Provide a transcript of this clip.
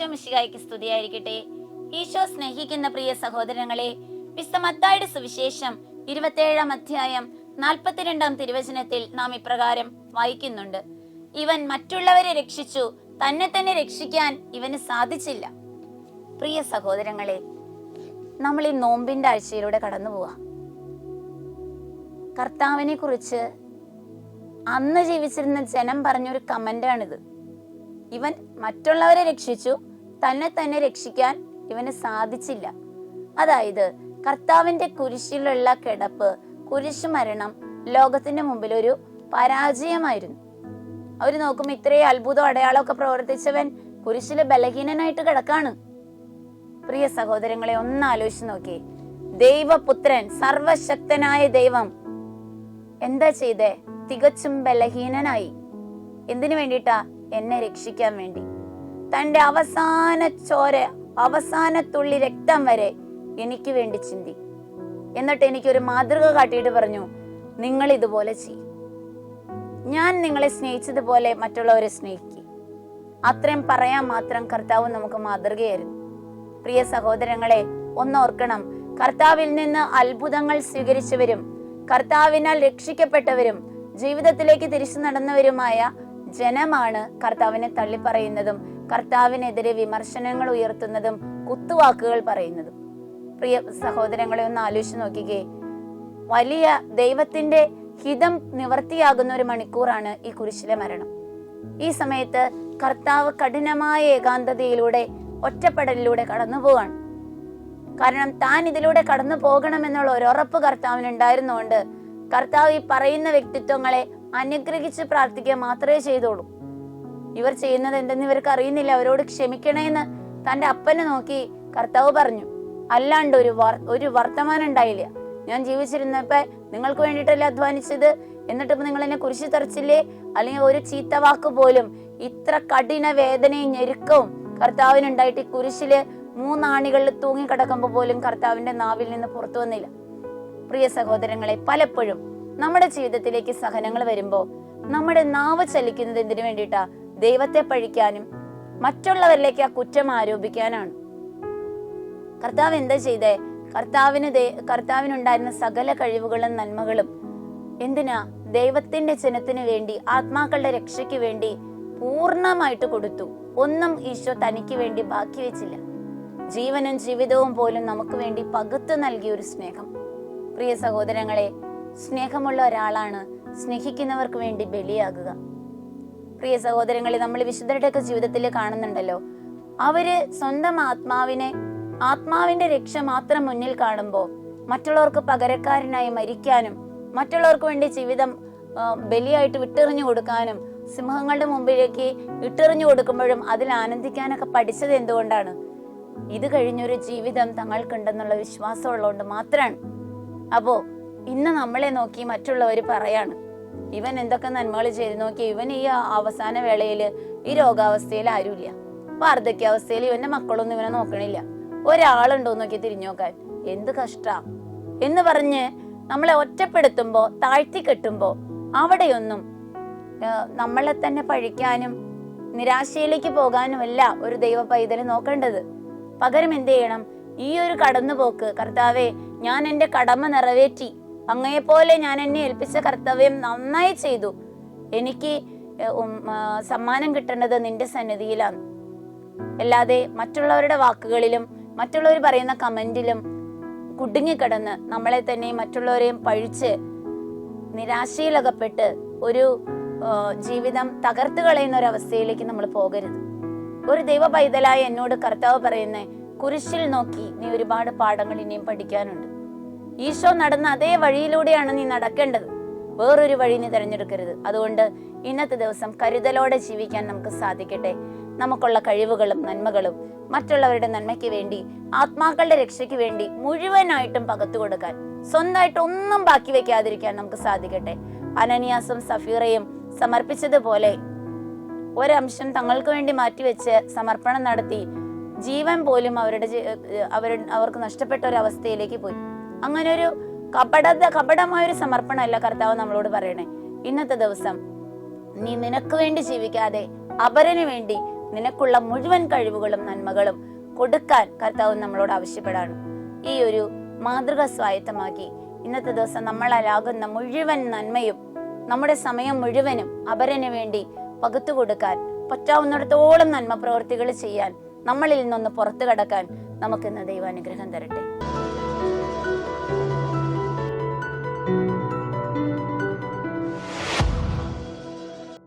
ഈശോ മിശിഹായ്ക്ക് സ്തുതിയായിരിക്കട്ടെ ഈശോ സ്നേഹിക്കുന്ന പ്രിയ സഹോദരങ്ങളെ വിശുദ്ധ സുവിശേഷം ഇരുപത്തേഴാം അധ്യായം നാൽപ്പത്തിരണ്ടാം തിരുവചനത്തിൽ നാം ഇപ്രകാരം വായിക്കുന്നുണ്ട്. ഇവൻ മറ്റുള്ളവരെ രക്ഷിച്ചു തന്നെ തന്നെ രക്ഷിക്കാൻ ഇവന് സാധിച്ചില്ല. പ്രിയ സഹോദരങ്ങളെ നമ്മൾ ഈ നോമ്പിന്റെ ആഴ്ചയിലൂടെ കടന്നു പോവാ. കർത്താവിനെ കുറിച്ച് അന്ന് ജീവിച്ചിരുന്ന ജനം പറഞ്ഞൊരു കമന്റാണിത്. ഇവൻ മറ്റുള്ളവരെ രക്ഷിച്ചു തന്നെ തന്നെ രക്ഷിക്കാൻ ഇവന് സാധിച്ചില്ല. അതായത് കർത്താവിന്റെ കുരിശിലുള്ള കിടപ്പ് കുരിശു മരണം ലോകത്തിന്റെ മുമ്പിൽ ഒരു പരാജയമായിരുന്നു. അവർ നോക്കുമ്പോൾ ഇത്രയും അത്ഭുതം അടയാളമൊക്കെ പ്രവർത്തിച്ചവൻ കുരിശിൽ ബലഹീനനായിട്ട് കിടക്കാണ്. പ്രിയ സഹോദരങ്ങളെ ഒന്ന് ആലോചിച്ച് നോക്കി. ദൈവപുത്രൻ സർവശക്തനായ ദൈവം എന്താ ചെയ്തേ? തികച്ചും ബലഹീനനായി. എന്തിനു വേണ്ടിയിട്ടാ? എന്നെ രക്ഷിക്കാൻ വേണ്ടി. തന്റെ അവസാന ചോര അവസാന തുള്ളി രക്തം വരെ എനിക്ക് വേണ്ടി ചിന്തി. എന്നിട്ട് എനിക്ക് ഒരു മാതൃക കാട്ടിയിട്ട് പറഞ്ഞു നിങ്ങൾ ഇതുപോലെ ചെയ്യും. ഞാൻ നിങ്ങളെ സ്നേഹിച്ചതുപോലെ മറ്റുള്ളവരെ സ്നേഹിക്കുക അത്രയും പറയാൻ മാത്രം കർത്താവ് നമുക്ക് മാതൃകയായിരുന്നു പ്രിയ സഹോദരങ്ങളെ ഒന്നോർക്കണം കർത്താവിൽ നിന്ന് അത്ഭുതങ്ങൾ സ്വീകരിച്ചവരും കർത്താവിനാൽ രക്ഷിക്കപ്പെട്ടവരും ജീവിതത്തിലേക്ക് തിരിച്ചു നടന്നവരുമായ ജനമാണ് കർത്താവിനെ തള്ളിപ്പറയുന്നതും കർത്താവിനെതിരെ വിമർശനങ്ങൾ ഉയർത്തുന്നതും കുത്തുവാക്കുകൾ പറയുന്നതും. പ്രിയ സഹോദരങ്ങളെ ഒന്ന് ആലോചിച്ച് നോക്കിക്കേ. വലിയ ദൈവത്തിന്റെ ഹിതം നിവർത്തിയാകുന്ന ഒരു മണിക്കൂറാണ് ഈ കുരിശിലെ മരണം. ഈ സമയത്ത് കർത്താവ് കഠിനമായ ഏകാന്തതയിലൂടെ ഒറ്റപ്പെടലിലൂടെ കടന്നു പോവാണ്. കാരണം താൻ ഇതിലൂടെ കടന്നു പോകണമെന്നുള്ള ഒരു ഉറപ്പ് കർത്താവിന് ഉണ്ടായിരുന്നുകൊണ്ട് കർത്താവ് ഈ പറയുന്ന വ്യക്തിത്വങ്ങളെ അനുഗ്രഹിച്ച് പ്രാർത്ഥിക്കുക മാത്രമേ ചെയ്തോളൂ ഇവർ ചെയ്യുന്നത് എന്തെന്ന് ഇവർക്ക് അറിയുന്നില്ല. അവരോട് ക്ഷമിക്കണേന്ന് തന്റെ അപ്പനെ നോക്കി കർത്താവ് പറഞ്ഞു. അല്ലാണ്ട് ഒരു ഒരു വർത്തമാനം ഉണ്ടായില്ല. ഞാൻ ജീവിച്ചിരുന്നപ്പോ നിങ്ങൾക്ക് വേണ്ടിയിട്ടല്ലേ അധ്വാനിച്ചത്? എന്നിട്ടിപ്പോ നിങ്ങൾ എന്നെ കുരിശി തെറിച്ചില്ലേ? അല്ലെങ്കിൽ ഒരു ചീത്ത വാക്ക് പോലും ഇത്ര കഠിന വേദനയും ഞെരുക്കവും കർത്താവിനുണ്ടായിട്ട് ഈ കുരിശിൽ മൂന്നാണികളിൽ തൂങ്ങി കിടക്കുമ്പോ പോലും കർത്താവിന്റെ നാവിൽ നിന്ന് പുറത്തു വന്നില്ല. പ്രിയ സഹോദരങ്ങളെ പലപ്പോഴും നമ്മുടെ ജീവിതത്തിലേക്ക് സഹനങ്ങൾ വരുമ്പോ നമ്മുടെ നാവ് ചലിക്കുന്നത് എന്തിനു വേണ്ടിയിട്ടാ? ദൈവത്തെ പഴിക്കാനും മറ്റുള്ളവരിലേക്ക് ആ കുറ്റം ആരോപിക്കാനാണ്. കർത്താവ് എന്താ ചെയ്തേ? കർത്താവിന് കർത്താവിനുണ്ടായിരുന്ന സകല കഴിവുകളും നന്മകളും എന്തിനാ? ദൈവത്തിന്റെ ജനത്തിന് വേണ്ടി ആത്മാക്കളുടെ രക്ഷയ്ക്ക് വേണ്ടി പൂർണമായിട്ട് കൊടുത്തു. ഒന്നും ഈശോ തനിക്ക് വേണ്ടി ബാക്കി വെച്ചില്ല. ജീവനും ജീവിതവും പോലും നമുക്ക് വേണ്ടി പകുത്തു നൽകിയ ഒരു സ്നേഹം. പ്രിയ സഹോദരങ്ങളെ സ്നേഹമുള്ള ഒരാളാണ് സ്നേഹിക്കുന്നവർക്ക് വേണ്ടി ബലിയാകുക. പ്രിയ സഹോദരങ്ങളെ നമ്മൾ വിശുദ്ധരുടെയൊക്കെ ജീവിതത്തിൽ കാണുന്നുണ്ടല്ലോ. അവർ സ്വന്തം ആത്മാവിനെ ആത്മാവിന്റെ രക്ഷ മാത്രം മുന്നിൽ കാണുമ്പോൾ മറ്റുള്ളവർക്ക് പകരക്കാരനായി മരിക്കാനും മറ്റുള്ളവർക്ക് വേണ്ടി ജീവിതം ബലിയായിട്ട് വിട്ടെറിഞ്ഞു കൊടുക്കാനും സിംഹങ്ങളുടെ മുമ്പിലേക്ക് ഇട്ടെറിഞ്ഞു കൊടുക്കുമ്പോഴും അതിൽ ആനന്ദിക്കാനൊക്കെ പഠിച്ചത് എന്തുകൊണ്ടാണ്? ഇത് കഴിഞ്ഞൊരു ജീവിതം തങ്ങൾക്കുണ്ടെന്നുള്ള വിശ്വാസം ഉള്ളതുകൊണ്ട് മാത്രമാണ് അപ്പോ ഇന്ന് നമ്മളെ നോക്കി മറ്റുള്ളവർ പറയാണ് ഇവൻ എന്തൊക്കെ നന്മകൾ ചെയ്തു നോക്കി ഇവൻ ഈ അവസാന വേളയിൽ ഈ രോഗാവസ്ഥയിൽ ആരുമില്ല. വാർദ്ധക്യാവസ്ഥയിൽ ഇവന്റെ മക്കളൊന്നും ഇവനെ നോക്കണില്ല. ഒരാളുണ്ടോ നോക്കി തിരിഞ്ഞു നോക്കാൻ. എന്ത് കഷ്ട. എന്ന് പറഞ്ഞ് നമ്മളെ ഒറ്റപ്പെടുത്തുമ്പോ താഴ്ത്തി കെട്ടുമ്പോ അവിടെയൊന്നും നമ്മളെ തന്നെ പഴിക്കാനും നിരാശയിലേക്ക് പോകാനും അല്ല ഒരു ദൈവ പൈതൽ നോക്കേണ്ടത്. പകരം എന്ത് ചെയ്യണം? ഈ ഒരു കടന്നുപോക്ക് കർത്താവെ ഞാൻ എന്റെ കടമ നിറവേറ്റി. അങ്ങയെപ്പോലെ ഞാൻ എന്നെ ഏൽപ്പിച്ച കർത്തവ്യം നന്നായി ചെയ്തു. എനിക്ക് സമ്മാനം കിട്ടേണ്ടത് നിന്റെ സന്നിധിയിലാണ്. അല്ലാതെ മറ്റുള്ളവരുടെ വാക്കുകളിലും മറ്റുള്ളവർ പറയുന്ന കമന്റിലും കുടുങ്ങിക്കിടന്ന് നമ്മളെ തന്നെയും മറ്റുള്ളവരെയും പഴിച്ച് നിരാശയിലകപ്പെട്ട് ഒരു ജീവിതം തകർത്തു കളയുന്ന ഒരു അവസ്ഥയിലേക്ക് നമ്മൾ പോകരുത്. ഒരു ദൈവ പൈതലായ എന്നോട് കർത്താവ് പറയുന്നേ കുരിശിൽ നോക്കി നീ ഒരുപാട് പാഠങ്ങൾ ഇനിയും പഠിക്കാനുണ്ട്. ഈശോ നടന്ന അതേ വഴിയിലൂടെയാണ് നീ നടക്കേണ്ടത്. വേറൊരു വഴി നീ തിരഞ്ഞെടുക്കരുത്. അതുകൊണ്ട് ഇന്നത്തെ ദിവസം കരുതലോടെ ജീവിക്കാൻ നമുക്ക് സാധിക്കട്ടെ. നമുക്കുള്ള കഴിവുകളും നന്മകളും മറ്റുള്ളവരുടെ നന്മയ്ക്ക് വേണ്ടി ആത്മാക്കളുടെ രക്ഷയ്ക്ക് വേണ്ടി മുഴുവനായിട്ടും പകത്തു കൊടുക്കാൻ സ്വന്തമായിട്ട് ഒന്നും ബാക്കി വെക്കാതിരിക്കാൻ നമുക്ക് സാധിക്കട്ടെ. അനനിയാസും സഫീറയും സമർപ്പിച്ചതുപോലെ ഒരംശം തങ്ങൾക്ക് വേണ്ടി മാറ്റിവെച്ച് സമർപ്പണം നടത്തി ജീവൻ പോലും അവരുടെ അവർ അവർക്ക് നഷ്ടപ്പെട്ട ഒരു അവസ്ഥയിലേക്ക് പോയി. അങ്ങനെ ഒരു കപടത കപടമായ ഒരു സമർപ്പണമല്ല കർത്താവ് നമ്മളോട് പറയണേ. ഇന്നത്തെ ദിവസം നീ നിനക്ക് വേണ്ടി ജീവിക്കാതെ അപരന് വേണ്ടി നിനക്കുള്ള മുഴുവൻ കഴിവുകളും നന്മകളും കൊടുക്കാൻ കർത്താവ് നമ്മളോട് ആവശ്യപ്പെടാണ്. ഈ ഒരു മാതൃക സ്വായത്തമാക്കി ഇന്നത്തെ ദിവസം നമ്മളാലാകുന്ന മുഴുവൻ നന്മയും നമ്മുടെ സമയം മുഴുവനും അപരന് വേണ്ടി പകുത്തു കൊടുക്കാൻ പറ്റാവുന്നിടത്തോളം നന്മ പ്രവർത്തികൾ ചെയ്യാൻ നമ്മളിൽ നിന്നൊന്ന് പുറത്തു കടക്കാൻ നമുക്കിന്ന് ദൈവാനുഗ്രഹം തരട്ടെ.